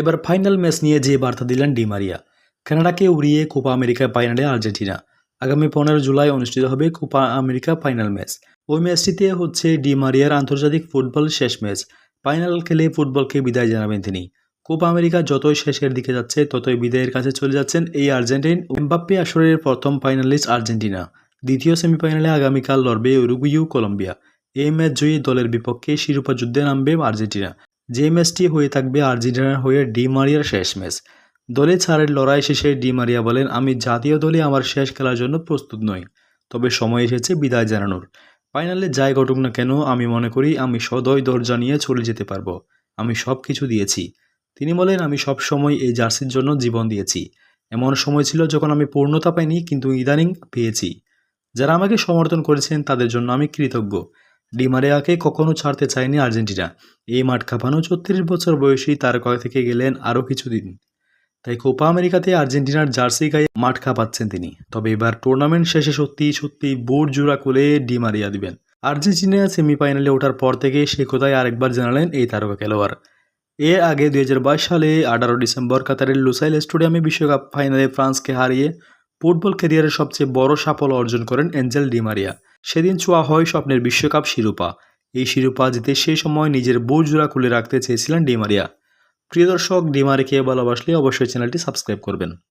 এবার final match নিয়ে যে বার্তা দিলেন ডিমারিয়া কানাডাকে উড়িয়ে কোপা আমেরিকা ফাইনালে আর্জেন্টিনা। আগামী পনেরো জুলাই অনুষ্ঠিত হবে কোপা আমেরিকা ফাইনাল ম্যাচ। ওই ম্যাচটিতে হচ্ছে ডিমারিয়ার আন্তর্জাতিক ফুটবল শেষ ম্যাচ। ফাইনাল খেলে ফুটবলকে বিদায় জানাবেন তিনি। কোপা আমেরিকা যতই শেষের দিকে যাচ্ছে, ততই বিদায়ের কাছে চলে যাচ্ছেন এই আর্জেন্টিন। এমবাপ্পে আসরের প্রথম ফাইনালিস্ট আর্জেন্টিনা। দ্বিতীয় সেমিফাইনালে আগামীকাল লড়বে উরুগুইউ কলম্বিয়া। এই ম্যাচ জয়ী দলের বিপক্ষে শিরোপা যুদ্ধে নামবে আর্জেন্টিনা। যে ম্যাচটি হয়ে থাকবে আর্জেন্টিনার হয়ে ডি মারিয়ার শেষ ম্যাচ। দলে ছাড়ের লড়াই শেষে ডি মারিয়া বলেন, আমি জাতীয় দলে আমার শেষ খেলার জন্য প্রস্তুত নই, তবে সময় এসেছে বিদায় জানানোর। ফাইনালে যাই ঘটুক না কেন, আমি মনে করি আমি সদয় দরজা নিয়ে চলে যেতে পারব। আমি সব কিছু দিয়েছি। তিনি বলেন, আমি সব সময় এই জার্সির জন্য জীবন দিয়েছি। এমন সময় ছিল যখন আমি পূর্ণতা পাইনি, কিন্তু ইদানিং পেয়েছি। যারা আমাকে সমর্থন করেছেন, তাদের জন্য আমি কৃতজ্ঞ। ডিমারিয়াকে কখনো ছাড়তে চায়নি আর্জেন্টিনা। এই মাঠ কাঁপানো ছত্রিশ বছর বয়সী তারকা থেকে গেলেন আরও কিছুদিন। তাই কোপা আমেরিকাতে আর্জেন্টিনার জার্সি গায়ে মাঠ কাঁপাচ্ছেন তিনি। তবে এবার টুর্নামেন্ট শেষে সত্যি সত্যি বুট জোড়া খুলে ডিমারিয়া দিবেন। আর্জেন্টিনা সেমিফাইনালে ওঠার পর থেকে সে কোথায় আরেকবার জানালেন এই তারকা খেলোয়াড়। এর আগে দুই হাজার বাইশ সালে আঠারো ডিসেম্বর কাতারের লুসাইল স্টেডিয়ামে বিশ্বকাপ ফাইনালে ফ্রান্সকে হারিয়ে ফুটবল ক্যারিয়ারের সবচেয়ে বড় সাফল্য অর্জন করেন অ্যাঞ্জেল ডিমারিয়া সেদিন ছোঁয়া হয় স্বপ্নের বিশ্বকাপ শিরোপা। এই শিরোপা জিতে সেই সময় নিজের বুট জোড়া খুলে রাখতে চেয়েছিলেন ডিমারিয়া প্রিয় দর্শক ডিমারিকে ভালোবাসলে অবশ্যই চ্যানেলটি সাবস্ক্রাইব করবেন।